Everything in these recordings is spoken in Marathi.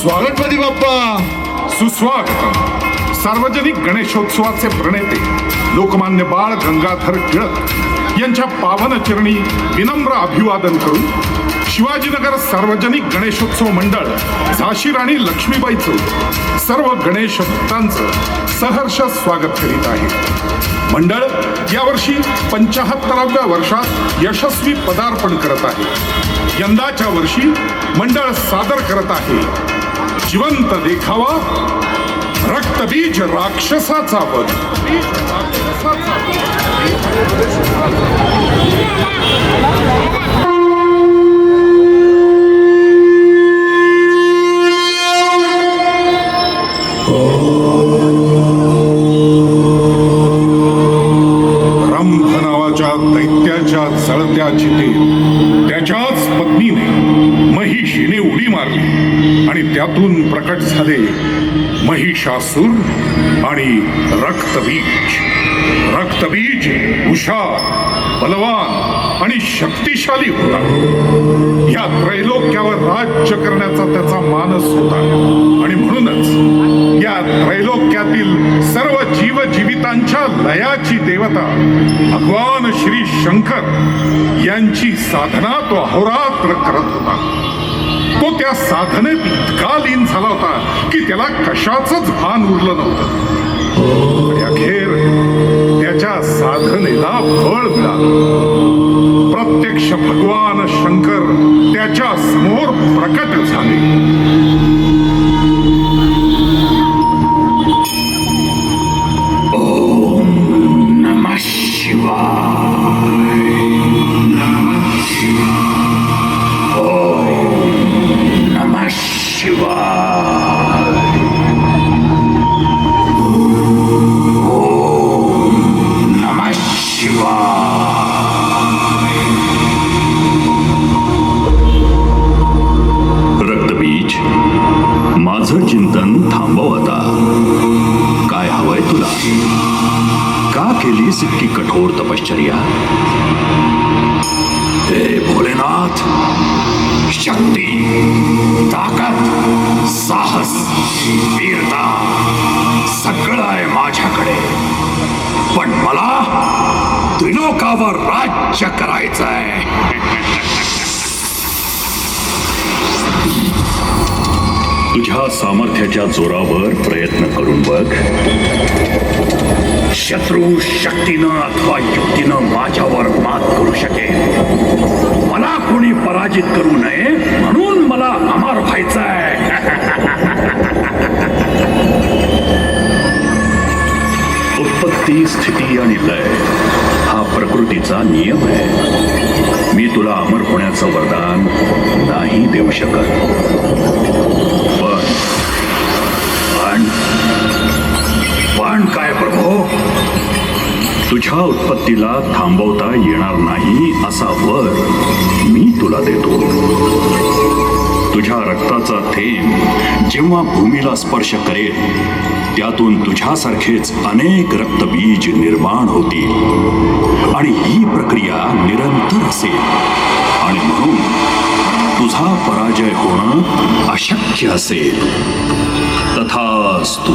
स्वागतपती बाप्पा. सुस्वागत सार्वजनिक गणेशोत्सवाचे प्रणेते लोकमान्य बाळ गंगाधर टिळक यांच्या पावनचरणी विनम्र अभिवादन करून शिवाजीनगर सार्वजनिक गणेशोत्सव मंडळ झाशी राणी लक्ष्मीबाई चौक सर्व गणेश भक्तांचं सहर्ष स्वागत करीत आहे. मंडळ यावर्षी पंचाहत्तराव्या वर्षात यशस्वी पदार्पण करत आहे. यंदाच्या वर्षी मंडळ सादर करत आहे. जिवंत देखावा. रक्तबीज राक्षसाचा वध. महिषासूर आणि रक्तबीज. रक्तबीज हुशार बलवान आणि शक्तिशाली होता. या त्रैलोक्यावर राज्य करण्याचा त्याचा मानस होता. आणि म्हणूनच या त्रैलोक्यातील सर्व जीवजीवितांच्या लयाची देवता भगवान श्री शंकर यांची साधना तो अहोरात्र करत होता. तो त्या साधनेत इतका लीन झाला होता की त्याला कशाच भान उरलं नव्हतं. अखेर त्याच्या साधनेला फळ मिळालं. प्रत्यक्ष भगवान शंकर त्याच्यासमोर प्रकट झाले. नमः शिवाय. कठोर तपश्चर्या. हे भोलेनाथ शक्ती ताकद साहस वीरता सगळं आहे माझ्याकडे. पण मला त्रिलोकावर राज्य करायचं आहे तुझ्या सामर्थ्याच्या जोरावर प्रयत्न करून बघ. शत्रू शक्तीनं अथवा युक्तीनं माझ्यावर मात करू शकेल मला कोणी पराजित करू नये म्हणून मला अमर व्हायचं आहे उत्पत्ती स्थिती आणि लय हा प्रकृतीचा नियम आहे मी तुला अमर होण्याचं वरदान नाही देऊ शकत तुझ्या उत्पत्तीला थांबवता येणार नाही असा वर मी तुला देतो. तुझ्या रक्ताचा थेंब जेव्हा भूमीला स्पर्श करेल त्यातून तुझ्यासारखेच अनेक रक्तबीज निर्माण होतील आणि ही प्रक्रिया निरंतर असेल. आणि म्हणून तुझा पराजय होणं अशक्य असेल. तथास्तु.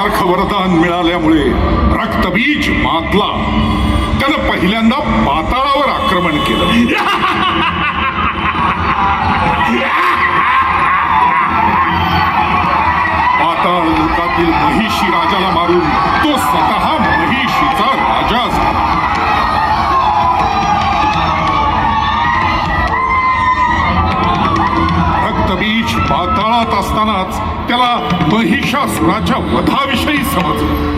वरदान मिळाल्यामुळे रक्तबीज मातला. त्यानं पहिल्यांदा पाताळावर आक्रमण केलं. पाताळ लोकातील महिषी राजाला मारून तो स्वतः महिषीचा राजा झाला. रक्तबीज पाताळात असतानाच त्याला महिषासुराच्या वधाविषयी समजलं.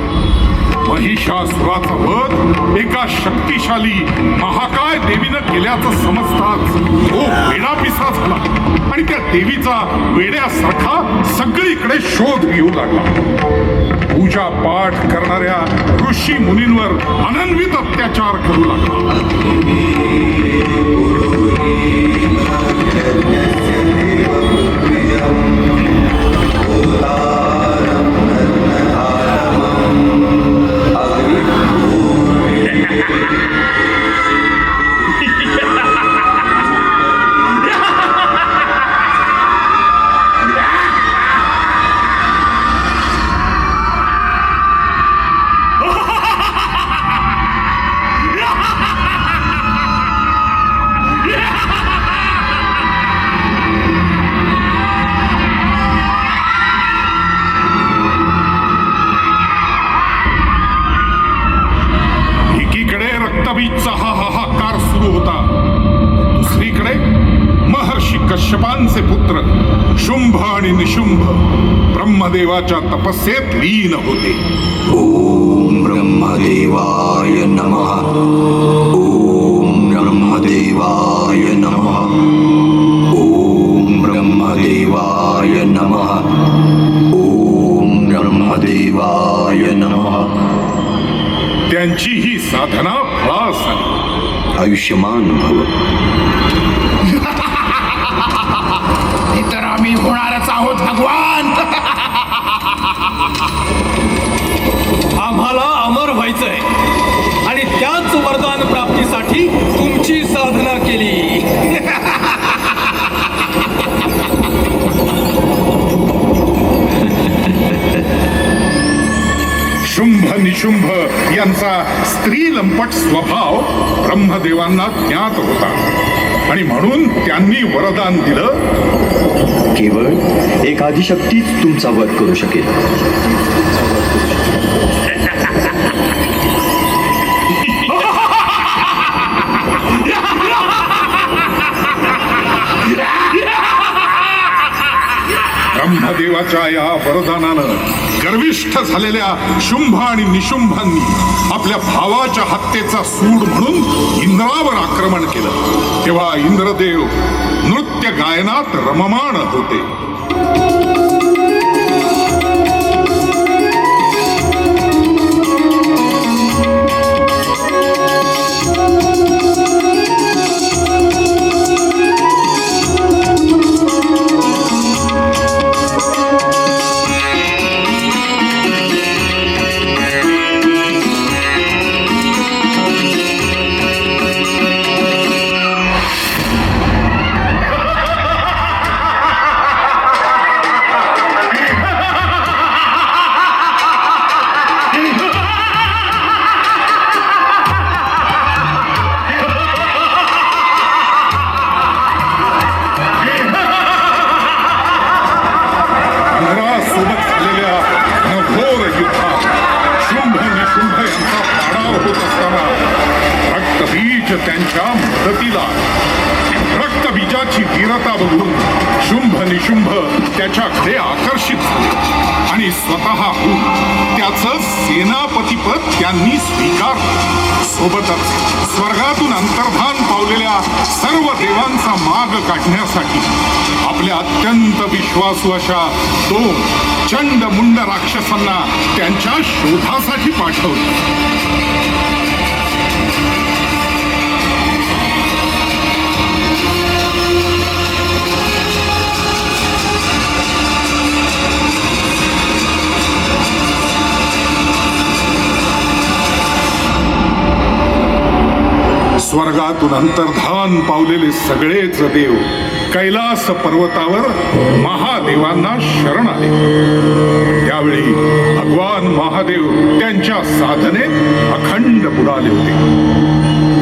महिषासुराचा वध एका शक्तिशाली महाकाय देवीनं केल्याचं समजताच तो वेडापिसा झाला. आणि त्या देवीचा वेड्यासारखा सगळीकडे शोध घेऊ लागला. पूजा पाठ करणाऱ्या ऋषी मुनींवर अनन्वित अत्याचार करू लागला. लीन होते। ॐ ब्रह्मदेवाय नमः। ॐ ब्रह्मदेवाय नमः। ॐ ब्रह्मदेवाय नमः। ॐ ब्रह्मदेवाय नमः। त्यांची ही साधना फळास आयुष्यमान भव। तर आम्ही होणारच आहोत भगवान! शुंभ यांचा स्त्री लंपट स्वभाव ब्रह्मदेवांना ज्ञात होता. आणि म्हणून त्यांनी वरदान दिलं. केवळ एक आदिशक्तीच तुमचा वध करू शकेल. ब्रह्मदेवाच्या या वरदानानं गर्विष्ठ झालेल्या शुंभ आणि निशुंभांनी आपल्या भावाच्या हत्येचा सूड म्हणून इंद्रावर आक्रमण केलं. तेव्हा इंद्रदेव नृत्य गायनात रममाण होते. त्यांच्या मदतीला रक्तबीजाची वीरता बघून शुंभ निशुंभ त्याच्याकडे आकर्षित झाले. आणि स्वतःहून त्याचं सेनापतीपद त्यांनी स्वीकारलं. सोबतच स्वर्गातून अंतर्धान पावलेल्या सर्व देवांचा माग काढण्यासाठी आपल्या अत्यंत विश्वासू अशा दोन चंड मुंड राक्षसांना त्यांच्या शोधासाठी पाठवलं. स्वर्गातून अंतर्धान पावलेले सगळेच देव कैलास पर्वतावर महादेवांना शरण आले. त्यावेळी भगवान महादेव त्यांच्या साधनेत अखंड बुडाले होते.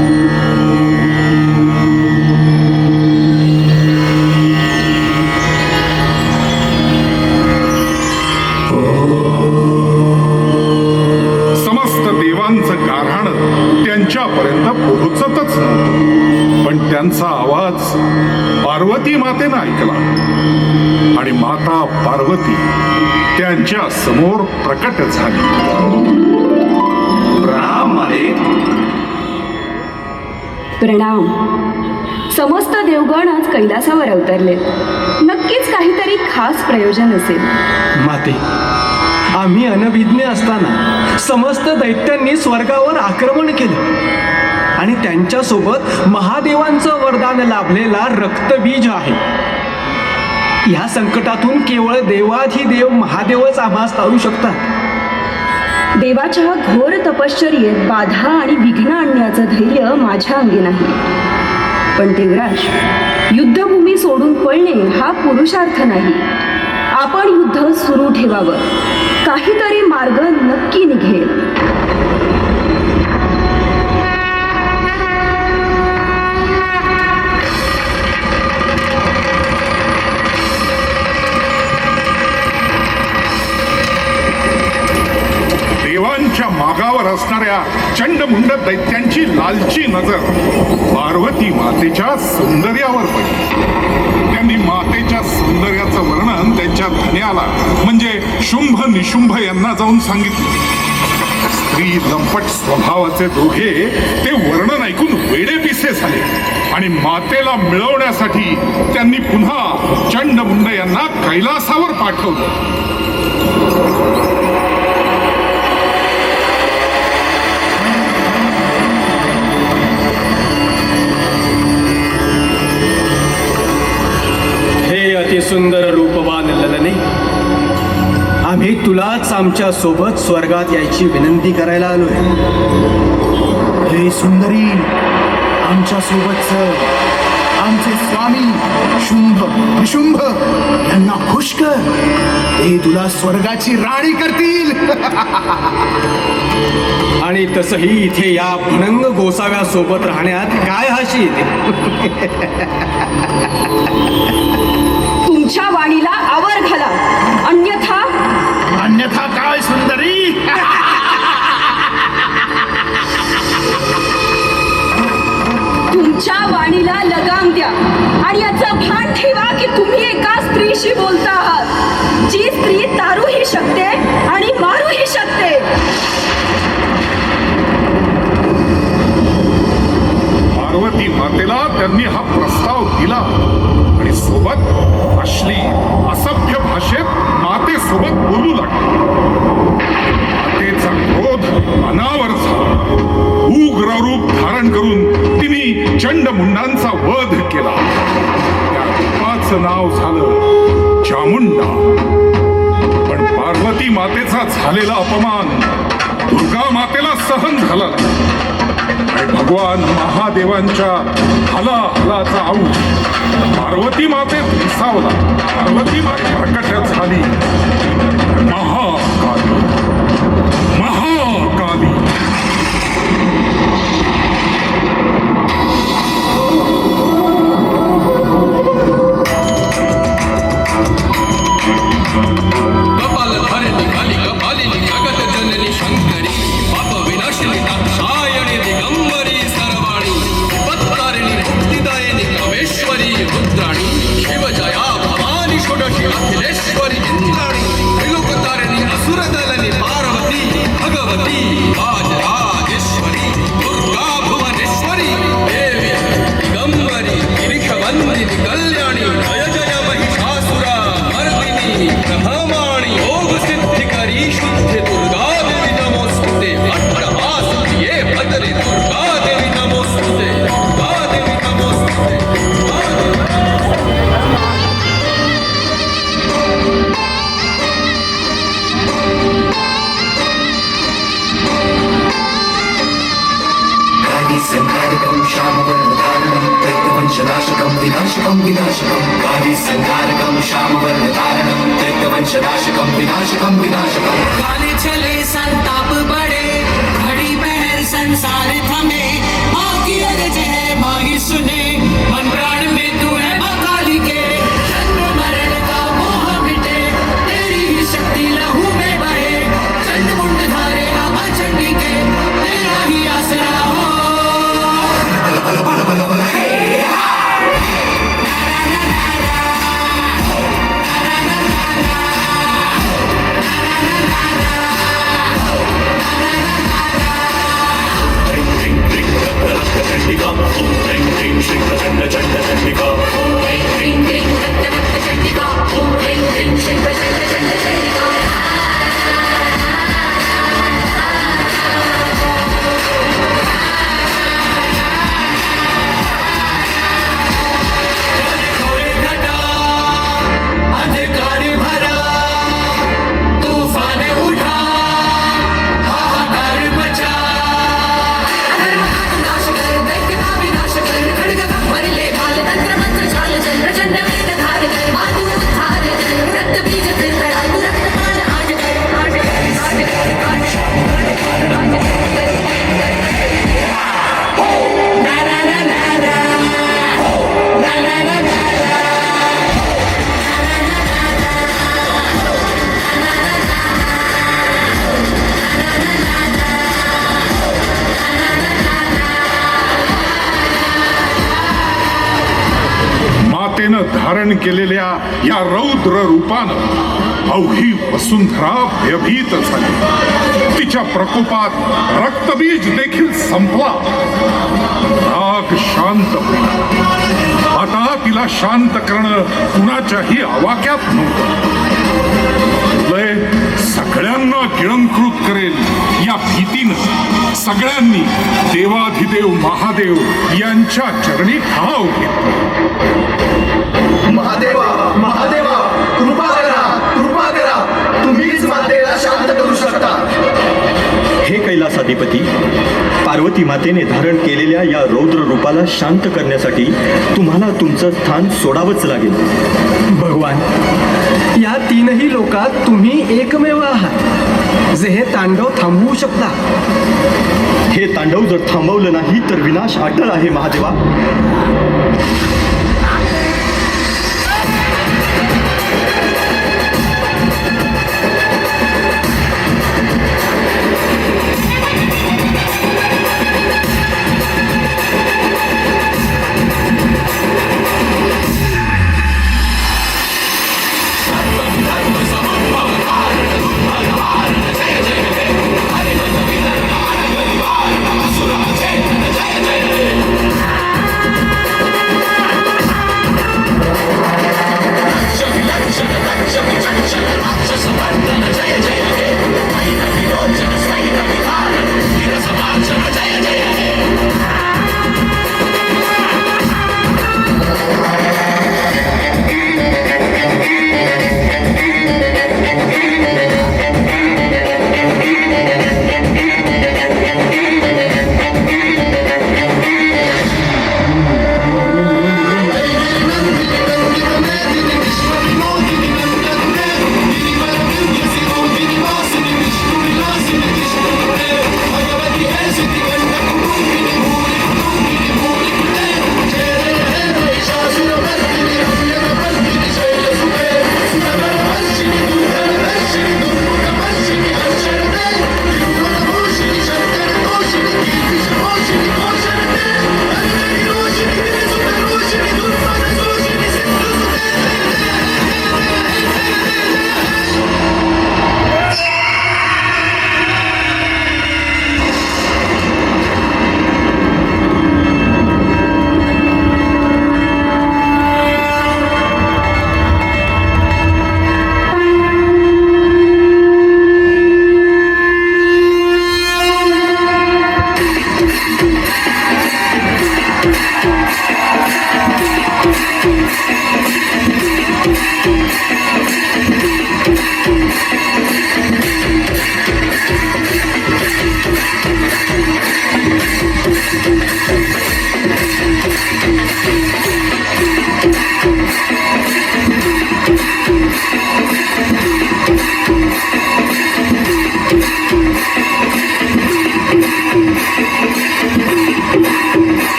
मातेनं ऐकला. आणि माता पार्वती त्यांच्यासमोर प्रकट झाली. प्रणाम. समस्त देवगण आज कैलासावर अवतरलेत नक्कीच काहीतरी खास प्रयोजन असेल. माते आम्ही अनभिज्ञ असताना समस्त दैत्यांनी स्वर्गावर आक्रमण केलं. आणि त्यांच्यासोबत महादेवांचं वरदान लाभलेला रक्तबीज आहे. या संकटातून केवळ देवाधिदेव महादेवच आभास तारू शकतात. देवाच्या घोर तपश्चर्येत बाधा आणि विघ्न आणण्याचं धैर्य माझ्या अंगी नाही. पण देवराज युद्धभूमी सोडून पळणे हा पुरुषार्थ नाही. आपण युद्ध सुरू ठेवावं. काहीतरी मार्ग नक्की निघेल. देवांच्या मागावर असणाऱ्या चंडमुंड दैत्यांची लालची नजर पार्वती मातेच्या सौंदर्यावर पडली. त्यांनी मातेच्या सौंदर्याचं वर्णन त्यांच्या धन्याला म्हणजे शुंभ निशुंभ यांना जाऊन सांगितलं. स्त्री लंपट स्वभावाचे दोघे ते वर्णन ऐकून वेडेपिसे झाले आणि मातेला मिळवण्यासाठी त्यांनी पुन्हा चंडमुंड यांना कैलासावर पाठवलं. अति सुंदर रूपवान ललने. आम्ही तुलाच आमच्यासोबत स्वर्गात यायची विनंती करायला आलोय. हे सुंदरी आमच्यासोबत आमचे स्वामी शुंभ विशुंभ यांना खुश कर. ते तुला स्वर्गाची राणी करतील. आणि तसही इथे या भनंग गोसाव्या सोबत राहण्यात काय हाशी तुमच्या वाणीला आवर घाला. अन्यथा अन्यथा काय सुंदरी? तुमच्या वाणीला लगाम द्या. आणि याचं भान ठेवा की तुम्ही एका स्त्रीशी बोलता आहात. जी स्त्री तारूही शकते आणि मारूही पार्वती मातेला त्यांनी हा प्रस्ताव दिला. आणि सोबत अश्ली असभ्य भाषेत मातेसोबत बोलू लागले. मातेचा क्रोध अनावर उग्र रूप धारण करून तिने चंडमुंडांचा वध केला. त्या रूपाचं नाव झालं चामुंडा. पण पार्वती मातेचा झालेला अपमान दुर्गा मातेला सहन झाला नाही. भगवान महादेवांच्या हला हलाचा आऊश पार्वती मातेत विसावला. पार्वती माते प्रकट झाली. महा दैत्यवंशनाशकं विनाशकं विनाशकं काले चले संताप Sing the tender, tender, धारण केलेल्या या रौद्र रूपानं अवघी वसुंधरा भयभीत झाली. तिच्या प्रकोपात रक्तबीज देखील संपला. राग शांत आता तिला शांत करणं कुणाच्याही आवाक्यात नव्हतं. लय सगळ्यांना गिळंकृत करेल या भीतीनं. सगळ्यांनी देवाधिदेव महादेव यांच्या चरणी ठाव घेतला. महादेवा महादेवा कृपा करा कृपा करा. तुम्हीच मातेला शांत करू शकता. हे कैलासाधिपती पार्वती मातेने धारण केलेल्या या रौद्र रूपाला शांत करण्यासाठी तुम्हाला तुमचं स्थान सोडावंच लागेल. भगवान या तीनही लोकात तुम्ही एकमेव आहात. जे हे तांडव थांबवू शकता. हे तांडव जर थांबवलं नाही तर विनाश अटळ आहे महादेवा.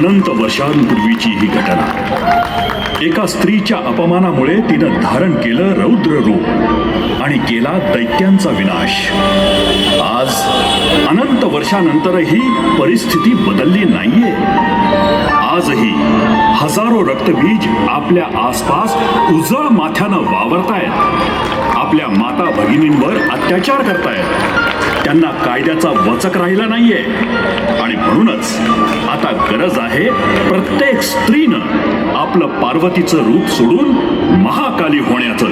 अनंत वर्षांपूर्वीची ही घटना. एका स्त्रीच्या अपमानामुळे तिनं धारण केलं रौद्र रूप आणि केला दैत्यांचा विनाश. आज अनंत वर्षानंतरही परिस्थिती बदलली नाहीये. आजही हजारो रक्तबीज आपल्या आसपास उजळ माथ्यानं वावरतायत. आपल्या माता भगिनींवर अत्याचार करतायत. त्यांना कायद्याचा वचक राहिला नाहीये. आणि म्हणूनच आता गरज आहे प्रत्येक स्त्रीनं आपलं पार्वतीचं रूप सोडून महाकाली होण्याचं.